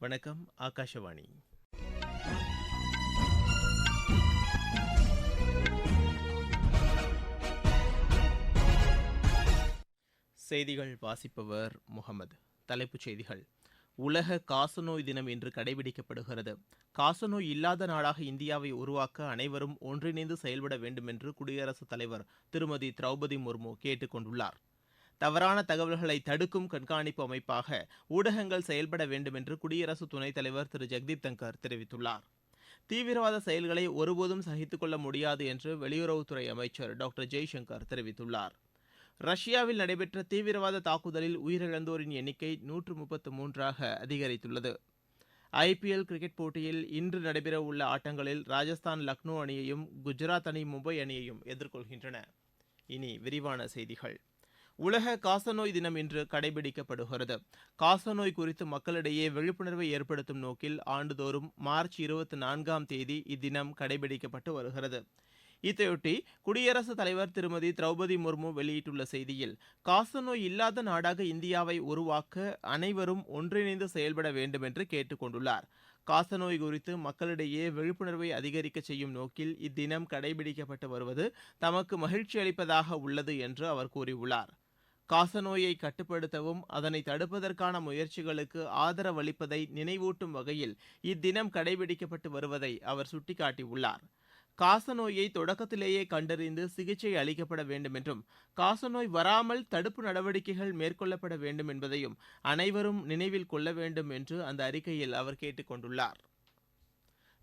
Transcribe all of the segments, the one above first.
வணக்கம் ஆகாஷவாணி. செய்திகள் வாசிப்பவர் முகமது. தலைப்புச் செய்திகள். உலக காசநோய் தினம் இன்று கடைபிடிக்கப்படுகிறது. காசநோய் இல்லாத நாடாக இந்தியாவை உருவாக்க அனைவரும் ஒன்றிணைந்து செயல்பட வேண்டும் என்று குடியரசுத் தலைவர் திருமதி திரௌபதி முர்மு கேட்டுக் கொண்டுள்ளார் தவறான தகவல்களை தடுக்கும் கண்காணிப்பு அமைப்பாக ஊடகங்கள் செயல்பட வேண்டும் என்று குடியரசு துணைத் தலைவர் திரு. ஜெக்தீப் தங்கர் தெரிவித்துள்ளார். தீவிரவாத செயல்களை ஒருபோதும் சகித்துக் கொள்ள முடியாது என்று வெளியுறவுத்துறை அமைச்சர் டாக்டர் ஜெய்சங்கர் தெரிவித்துள்ளார். ரஷ்யாவில் நடைபெற்ற தீவிரவாத தாக்குதலில் உயிரிழந்தோரின் எண்ணிக்கை நூற்று முப்பத்து மூன்றாக அதிகரித்துள்ளது ஐபிஎல் கிரிக்கெட் போட்டியில் இன்று நடைபெறவுள்ள ஆட்டங்களில் ராஜஸ்தான் லக்னோ அணியையும் குஜராத் அணி மும்பை அணியையும் எதிர்கொள்கின்றன. இனி விரிவான செய்திகள். உலக காசநோய் தினம் இன்று கடைபிடிக்கப்படுகிறது. காசநோய் குறித்து மக்களிடையே விழிப்புணர்வை ஏற்படுத்தும் நோக்கில் ஆண்டுதோறும் மார்ச் இருபத்தி நான்காம் தேதி இத்தினம் கடைபிடிக்கப்பட்டு வருகிறது. இதையொட்டி குடியரசுத் தலைவர் திருமதி திரௌபதி முர்மு வெளியிட்டுள்ள செய்தியில் காசநோய் இல்லாத நாடாக இந்தியாவை உருவாக்க அனைவரும் ஒன்றிணைந்து செயல்பட வேண்டும் என்று கேட்டுக் கொண்டுள்ளார் காசநோய் குறித்து மக்களிடையே விழிப்புணர்வை அதிகரிக்க செய்யும் நோக்கில் இத்தினம் கடைபிடிக்கப்பட்டு வருவது தமக்கு மகிழ்ச்சி அளிப்பதாக உள்ளது என்று அவர் கூறியுள்ளார். காசநோயை கட்டுப்படுத்தவும் அதனை தடுப்பதற்கான முயற்சிகளுக்கு ஆதரவளிப்பதை நினைவூட்டும் வகையில் இத்தினம் கடைபிடிக்கப்பட்டு வருவதை அவர் சுட்டிக்காட்டியுள்ளார். காசநோயை தொடக்கத்திலேயே கண்டறிந்து சிகிச்சை அளிக்கப்பட வேண்டும் என்றும் காசநோய் வராமல் தடுப்பு நடவடிக்கைகள் மேற்கொள்ளப்பட வேண்டும் என்பதையும் அனைவரும் நினைவில் கொள்ள வேண்டும் என்று அந்த அறிக்கையில் அவர் கேட்டுக் கொண்டுள்ளார்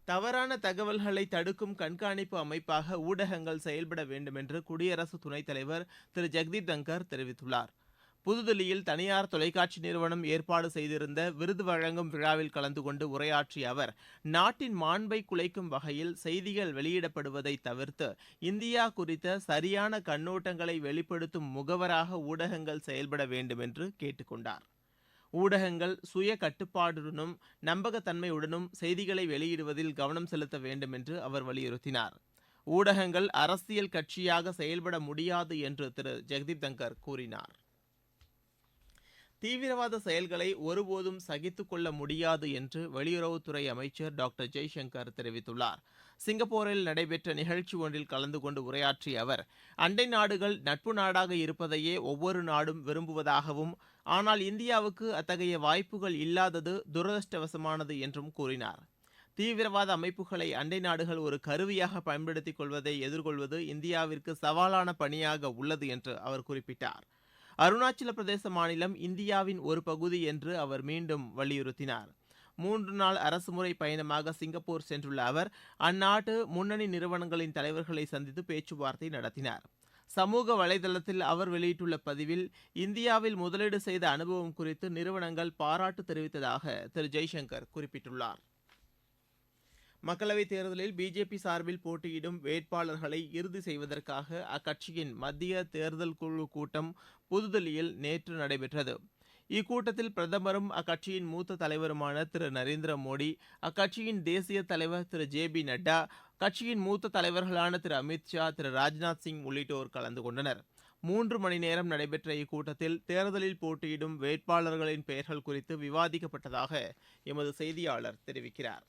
தவறான தகவல்களை தடுக்கும் கண்காணிப்பு அமைப்பாக ஊடகங்கள் செயல்பட வேண்டும் என்று குடியரசு துணைத் தலைவர் திரு. ஜெக்தீப் தங்கர் தெரிவித்துள்ளார். புதுதில்லியில் தனியார் தொலைக்காட்சி நிறுவனம் ஏற்பாடு செய்திருந்த விருது வழங்கும் விழாவில் கலந்து கொண்டு உரையாற்றிய அவர் நாட்டின் மாண்பை குலைக்கும் வகையில் செய்திகள் வெளியிடப்படுவதை தவிர்த்து இந்தியா குறித்த சரியான கண்ணோட்டங்களை வெளிப்படுத்தும் முகவராக ஊடகங்கள் செயல்பட வேண்டும் என்று கேட்டுக்கொண்டார். ஊடகங்கள் சுய கட்டுப்பாடுடனும் நம்பகத்தன்மையுடனும் செய்திகளை வெளியிடுவதில் கவனம் செலுத்த வேண்டும் என்று அவர் வலியுறுத்தினார். ஊடகங்கள் அரசியல் கட்சியாக செயல்பட முடியாது என்று திரு. ஜெகதீப் தங்கர் கூறினார். தீவிரவாத செயல்களை ஒருபோதும் சகித்துக் கொள்ள முடியாது என்று வெளியுறவுத்துறை அமைச்சர் டாக்டர் ஜெய்சங்கர் தெரிவித்துள்ளார். சிங்கப்பூரில் நடைபெற்ற நிகழ்ச்சி ஒன்றில் கலந்து கொண்டு உரையாற்றிய அவர் அண்டை நாடுகள் நட்பு நாடாக இருப்பதையே ஒவ்வொரு நாடும் விரும்புவதாகவும் ஆனால் இந்தியாவுக்கு அத்தகைய வாய்ப்புகள் இல்லாதது துரதிருஷ்டவசமானது என்றும் கூறினார். தீவிரவாத அமைப்புகளை அண்டை நாடுகள் ஒரு கருவியாக பயன்படுத்திக் கொள்வதை எதிர்கொள்வது இந்தியாவிற்கு சவாலான பணியாக உள்ளது என்று அவர் குறிப்பிட்டார். அருணாச்சல பிரதேச மாநிலம் இந்தியாவின் ஒரு பகுதி என்று அவர் மீண்டும் வலியுறுத்தினார். மூன்று நாள் அரசுமுறை பயணமாக சிங்கப்பூர் சென்றுள்ள அவர் அந்நாட்டு முன்னணி நிறுவனங்களின் தலைவர்களை சந்தித்து பேச்சுவார்த்தை நடத்தினார். சமூக வலைதளத்தில் அவர் வெளியிட்டுள்ள பதிவில் இந்தியாவில் முதலீடு செய்த அனுபவம் குறித்து நிறுவனங்கள் பாராட்டு தெரிவித்ததாக திரு. ஜெய்சங்கர் குறிப்பிட்டுள்ளார். மக்களவைத் தேர்தலில் பிஜேபி சார்பில் போட்டியிடும் வேட்பாளர்களை இறுதி செய்வதற்காக அக்கட்சியின் மத்திய தேர்தல் குழு கூட்டம் புதுதில்லியில் நேற்று நடைபெற்றது. இக்கூட்டத்தில் பிரதமரும் அக்கட்சியின் மூத்த தலைவருமான திரு நரேந்திர மோடி அக்கட்சியின் தேசிய தலைவர் திரு ஜே பி நட்டா கட்சியின் மூத்த தலைவர்களான திரு அமித் ஷா திரு ராஜ்நாத் சிங் உள்ளிட்டோர் கலந்து கொண்டனர். மூன்று மணி நேரம் நடைபெற்ற இக்கூட்டத்தில் தேர்தலில் போட்டியிடும் வேட்பாளர்களின் பெயர்கள் குறித்து விவாதிக்கப்பட்டதாக எமது செய்தியாளர் தெரிவிக்கிறார்.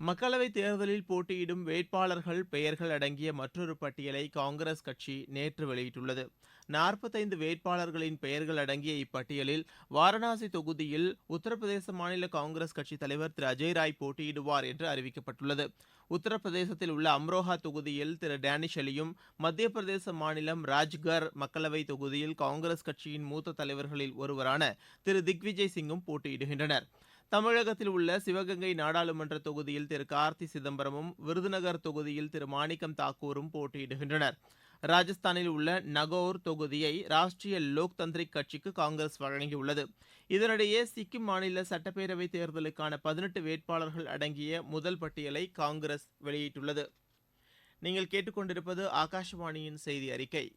மக்களவைத் தேர்தலில் போட்டியிடும் வேட்பாளர்கள் பெயர்கள் அடங்கிய மற்றொரு பட்டியலை காங்கிரஸ் கட்சி நேற்று வெளியிட்டுள்ளது. நாற்பத்தைந்து வேட்பாளர்களின் பெயர்கள் அடங்கிய இப்பட்டியலில் வாரணாசி தொகுதியில் உத்தரப்பிரதேச மாநில காங்கிரஸ் கட்சித் தலைவர் திரு. அஜய் ராய் போட்டியிடுவார் என்று அறிவிக்கப்பட்டுள்ளது. உத்தரப்பிரதேசத்தில் உள்ள அம்ரோஹா தொகுதியில் திரு. டேனிஷ் அலியும் மத்திய பிரதேச மாநிலம் ராஜ்கர் மக்களவை தொகுதியில் காங்கிரஸ் கட்சியின் மூத்த தலைவர்களில் ஒருவரான திரு. திக்விஜய் சிங்கும் போட்டியிடுகின்றனர். தமிழகத்தில் உள்ள சிவகங்கை நாடாளுமன்ற தொகுதியில் திரு. கார்த்தி சிதம்பரமும் விருதுநகர் தொகுதியில் திரு. மாணிக்கம் தாக்கூரும் போட்டியிடுகின்றனர். ராஜஸ்தானில் உள்ள நகோர் தொகுதியை ராஷ்டிரிய லோக் தந்திரிக் கட்சிக்கு காங்கிரஸ் வழங்கியுள்ளது. இதனிடையே சிக்கிம் மாநில சட்டப்பேரவைத் தேர்தலுக்கான பதினெட்டு வேட்பாளர்கள் அடங்கிய முதல் பட்டியலை காங்கிரஸ் வெளியிட்டுள்ளது. நீங்கள் கேட்டுக்கொண்டிருப்பது ஆகாஷவாணியின் செய்தி அறிக்கை.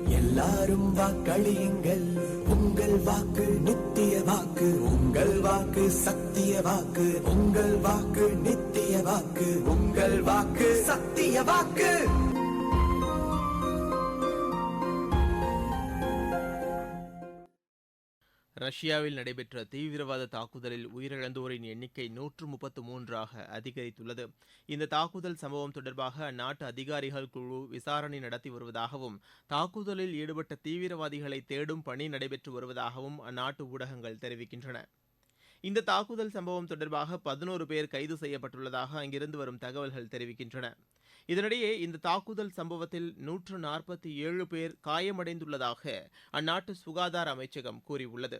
எல்லாரும் வாக்களியுங்கள். உங்கள் வாக்கு நித்திய வாக்கு உங்கள் வாக்கு சத்திய வாக்கு உங்கள் வாக்கு நித்திய வாக்கு உங்கள் வாக்கு சத்திய வாக்கு. ரஷ்யாவில் நடைபெற்ற தீவிரவாத தாக்குதலில் உயிரிழந்தோரின் எண்ணிக்கை நூற்று முப்பத்து மூன்றாக அதிகரித்துள்ளது. இந்த தாக்குதல் சம்பவம் தொடர்பாக அந்நாட்டு அதிகாரிகள் குழு விசாரணை நடத்தி வருவதாகவும் தாக்குதலில் ஈடுபட்ட தீவிரவாதிகளை தேடும் பணி நடைபெற்று வருவதாகவும் அந்நாட்டு ஊடகங்கள் தெரிவிக்கின்றன. இந்த தாக்குதல் சம்பவம் தொடர்பாக பதினோரு பேர் கைது செய்யப்பட்டுள்ளதாக அங்கிருந்து வரும் தகவல்கள் தெரிவிக்கின்றன. இதனிடையே இந்த தாக்குதல் சம்பவத்தில் நூற்று நாற்பத்தி ஏழு பேர் காயமடைந்துள்ளதாக அந்நாட்டு சுகாதார அமைச்சகம் கூறியுள்ளது.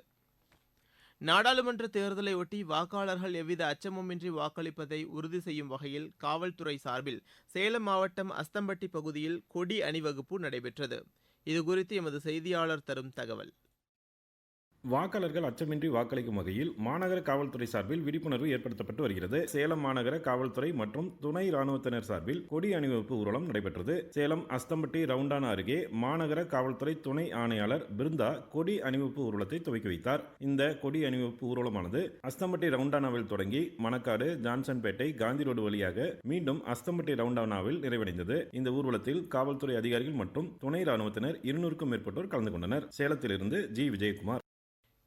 நாடாளுமன்ற தேர்தலையொட்டி வாக்காளர்கள் எவ்வித அச்சமுமின்றி வாக்களிப்பதை உறுதி செய்யும் வகையில் காவல்துறை சார்பில் சேலம் மாவட்டம் அஸ்தம்பட்டி பகுதியில் கொடி அணிவகுப்பு நடைபெற்றது. இதுகுறித்து எமது செய்தியாளர் தரும் தகவல். வாக்காளர்கள் அச்சமின்றி வாக்களிக்கும் வகையில் மாநகர காவல்துறை சார்பில் விழிப்புணர்வு ஏற்படுத்தப்பட்டு வருகிறது. சேலம் மாநகர காவல்துறை மற்றும் துணை ராணுவத்தினர் சார்பில் கொடி அணிவகுப்பு ஊர்வலம் நடைபெற்றது. சேலம் அஸ்தம்பட்டி ரவுண்டானா அருகே மாநகர காவல்துறை துணை ஆணையாளர் பிருந்தா கொடி அணிவகுப்பு ஊர்வலத்தை துவக்கி வைத்தார். இந்த கொடி அணிவகுப்பு ஊர்வலமானது அஸ்தம்பட்டி ரவுண்டானாவில் தொடங்கி மணக்காடு ஜான்சன்பேட்டை காந்தி ரோடு வழியாக மீண்டும் அஸ்தம்பட்டி ரவுண்டானாவில் நிறைவடைந்தது. இந்த ஊர்வலத்தில் காவல்துறை அதிகாரிகள் மற்றும் துணை ராணுவத்தினர் இருநூறுக்கும் மேற்பட்டோர் கலந்து கொண்டனர். சேலத்திலிருந்து ஜி. விஜயகுமார்.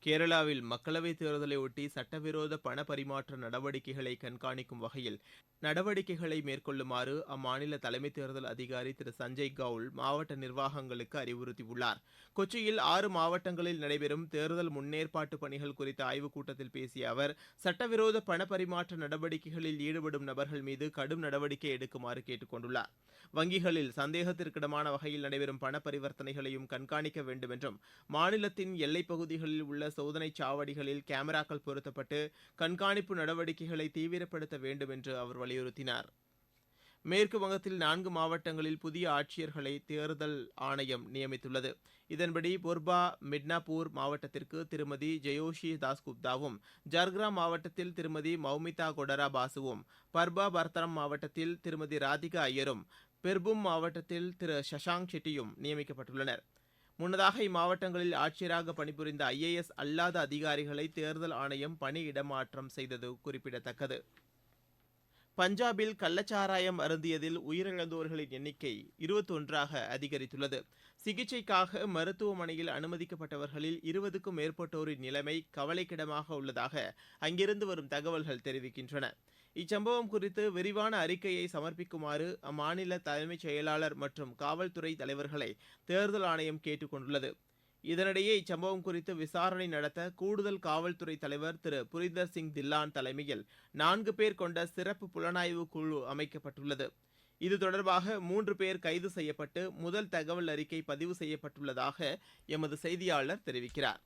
கேரளாவில் மக்களவைத் தேர்தலை ஒட்டி சட்டவிரோத பண பரிமாற்ற நடவடிக்கைகளை கண்காணிக்கும் வகையில் நடவடிக்கைகளை மேற்கொள்ளுமாறு அம்மாநில தலைமை தேர்தல் அதிகாரி திரு சஞ்சய் கவுல் மாவட்ட நிர்வாகங்களுக்கு அறிவுறுத்தியுள்ளார். கொச்சியில் ஆறு மாவட்டங்களில் நடைபெறும் தேர்தல் முன்னேற்பாட்டு பணிகள் குறித்த ஆய்வுக் கூட்டத்தில் பேசிய அவர் சட்டவிரோத பண பரிமாற்ற நடவடிக்கைகளில் ஈடுபடும் நபர்கள் மீது கடும் நடவடிக்கை எடுக்குமாறு கேட்டுக் கொண்டுள்ளார். வங்கிகளில் சந்தேகத்திற்கிடமான வகையில் நடைபெறும் பண பரிவர்த்தனைகளையும் கண்காணிக்க வேண்டும் என்றும் மாநிலத்தின் எல்லைப் பகுதிகளில் உள்ள சோதனை சாவடிகளில் கேமராக்கள் பொருத்தப்பட்டு கண்காணிப்பு நடவடிக்கைகளை தீவிரப்படுத்த வேண்டும் என்று அவர் வலியுறுத்தினார். மேற்கு வங்கத்தில் நான்கு மாவட்டங்களில் புதிய ஆட்சியர்களை தேர்தல் ஆணையம் நியமித்துள்ளது. இதன்படி பொர்பா மிட்னாப்பூர் மாவட்டத்திற்கு திருமதி ஜெயோஷி தாஸ்குப்தாவும் ஜர்கிராம் மாவட்டத்தில் திருமதி மௌமிதா கொடரா பாசுவும் பர்பா பர்தரம் மாவட்டத்தில் திருமதி ராதிகா ஐயரும் பெர்பும் மாவட்டத்தில் திரு சஷாங் ஷெட்டியும் நியமிக்கப்பட்டுள்ளனர். முன்னதாக இம்மாவட்டங்களில் ஆட்சியராக பணிபுரிந்த ஐஏஎஸ் அல்லாத அதிகாரிகளை தேர்தல் ஆணையம் பணியிடமாற்றம் செய்தது குறிப்பிடத்தக்கது. பஞ்சாபில் கள்ளச்சாராயம் அருந்தியதில் உயிரிழந்தோர்களின் எண்ணிக்கை இருபத்தொன்றாக அதிகரித்துள்ளது. சிகிச்சைக்காக மருத்துவமனையில் அனுமதிக்கப்பட்டவர்களில் இருபதுக்கும் மேற்பட்டோரின் நிலைமை கவலைக்கிடமாக உள்ளதாக அங்கிருந்து வரும் தகவல்கள் தெரிவிக்கின்றன. இச்சம்பவம் குறித்து விரிவான அறிக்கையை சமர்ப்பிக்குமாறு அம்மாநில தலைமைச் செயலாளர் மற்றும் காவல்துறை தலைவர்களை தேர்தல் ஆணையம் கேட்டுக் கொண்டுள்ளது இதனிடையே இச்சம்பவம் குறித்து விசாரணை நடத்த கூடுதல் காவல்துறை தலைவர் திரு. புரிந்தர் சிங் தில்லான் தலைமையில் நான்கு பேர் கொண்ட சிறப்பு புலனாய்வு குழு அமைக்கப்பட்டுள்ளது. இது தொடர்பாக மூன்று பேர் கைது செய்யப்பட்டு முதல் தகவல் அறிக்கை பதிவு செய்யப்பட்டுள்ளதாக எமது செய்தியாளர் தெரிவிக்கிறார்.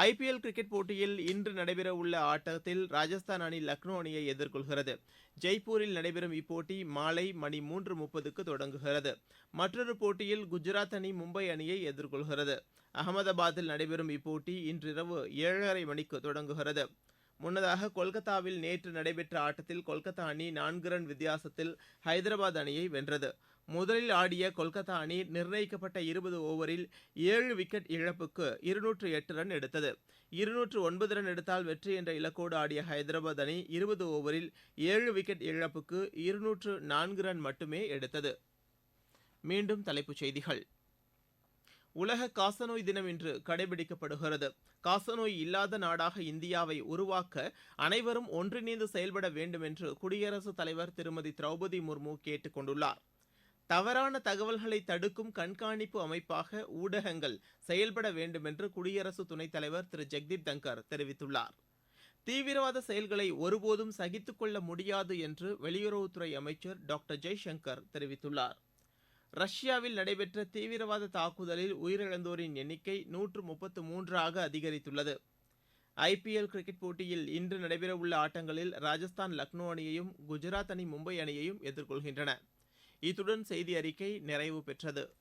ஐபிஎல் கிரிக்கெட் போட்டியில் இன்று நடைபெறவுள்ள ஆட்டத்தில் ராஜஸ்தான் அணி லக்னோ அணியை எதிர்கொள்கிறது. ஜெய்ப்பூரில் நடைபெறும் இப்போட்டி மாலை மணி மூன்று முப்பதுக்கு தொடங்குகிறது. மற்றொரு போட்டியில் குஜராத் அணி மும்பை அணியை எதிர்கொள்கிறது. அகமதாபாத்தில் நடைபெறும் இப்போட்டி இன்றிரவு ஏழரை மணிக்கு தொடங்குகிறது. முன்னதாக கொல்கத்தாவில் நேற்று நடைபெற்ற ஆட்டத்தில் கொல்கத்தா அணி நான்கு ரன் வித்தியாசத்தில் ஹைதராபாத் அணியை வென்றது. முதலில் ஆடிய கொல்கத்தா அணி நிர்ணயிக்கப்பட்ட இருபது ஓவரில் ஏழு விக்கெட் இழப்புக்கு இருநூற்று எட்டு ரன் எடுத்தது. இருநூற்று ஒன்பது ரன் எடுத்தால் வெற்றி என்ற இலக்கோடு ஆடிய ஹைதராபாத் அணி இருபது ஓவரில் ஏழு விக்கெட் இழப்புக்கு இருநூற்று நான்கு ரன் மட்டுமே எடுத்தது. மீண்டும் தலைப்புச் செய்திகள். உலக காசநோய் தினம் இன்று கடைபிடிக்கப்படுகிறது. காசநோய் இல்லாத நாடாக இந்தியாவை உருவாக்க அனைவரும் ஒன்றிணைந்து செயல்பட வேண்டும் என்று குடியரசுத் தலைவர் திருமதி திரௌபதி முர்மு கேட்டுக் கொண்டுள்ளார். தவறான தகவல்களை தடுக்கும் கண்காணிப்பு அமைப்பாக ஊடகங்கள் செயல்பட வேண்டும் என்று குடியரசு துணைத் தலைவர் திரு. ஜெக்தீப் தங்கர் தெரிவித்துள்ளார். தீவிரவாத செயல்களை ஒருபோதும் சகித்துக் கொள்ள முடியாது என்று வெளியுறவுத்துறை அமைச்சர் டாக்டர் ஜெய்சங்கர் தெரிவித்துள்ளார். ரஷ்யாவில் நடைபெற்ற தீவிரவாத தாக்குதலில் உயிரிழந்தோரின் எண்ணிக்கை நூற்று முப்பத்து மூன்றாக அதிகரித்துள்ளது. ஐபிஎல் கிரிக்கெட் போட்டியில் இன்று நடைபெறவுள்ள ஆட்டங்களில் ராஜஸ்தான் லக்னோ அணியையும் குஜராத் அணி மும்பை அணியையும் எதிர்கொள்கின்றன. இத்துடன் செய்தி அறிக்கை நிறைவு பெற்றது.